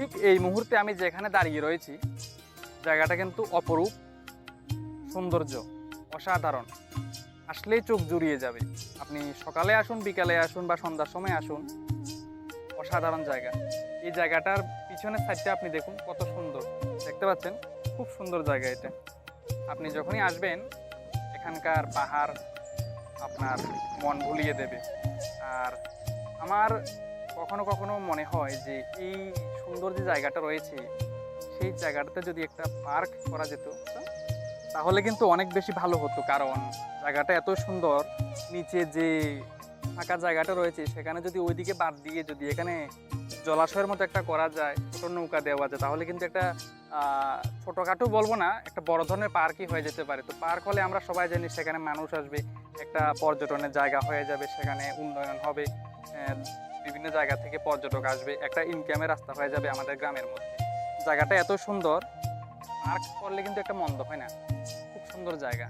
ঠিক এই মুহূর্তে আমি যেখানে দাঁড়িয়ে রয়েছি, জায়গাটা কিন্তু অপরূপ, সৌন্দর্য, অসাধারণ। আসলেই চোখ জুড়িয়ে যাবে। আপনি সকালে আসুন, বিকালে আসুন বা সন্ধ্যার সময় আসুন, অসাধারণ জায়গা। এই জায়গাটার পিছনের সাইডটা আপনি দেখুন, কত সুন্দর। দেখতে পাচ্ছেন? খুব সুন্দর জায়গা এটা। আপনি যখনই আসবেন, এখানকার পাহাড় আপনার মন ভুলিয়ে দেবে। আর আমার কখনো কখনো মনে হয় যে এই সুন্দর যে জায়গাটা রয়েছে, সেই জায়গাটাতে যদি একটা পার্ক করা যেত, তাহলে কিন্তু অনেক বেশি ভালো হতো। কারণ জায়গাটা এত সুন্দর, নিচে যে ফাঁকা জায়গাটা রয়েছে, সেখানে যদি ওইদিকে বাদ দিয়ে যদি এখানে জলাশয়ের মতো একটা করা যায়, ছোটো নৌকা দেওয়া যায়, তাহলে কিন্তু একটা ছোটোখাটো বলব না, একটা বড় ধরনের পার্কই হয়ে যেতে পারে। তো পার্ক হলে আমরা সবাই জানি সেখানে মানুষ আসবে, একটা পর্যটনের জায়গা হয়ে যাবে, সেখানে উন্নয়ন হবে বিভিন্ন জায়গা থেকে পর্যটক আসবে, একটা ইনকামের রাস্তা হয়ে যাবে আমাদের গ্রামের মধ্যে। জায়গাটা এত সুন্দর পার্ক করলে কিন্তু একটা মন্দ হয় না। খুব সুন্দর জায়গা।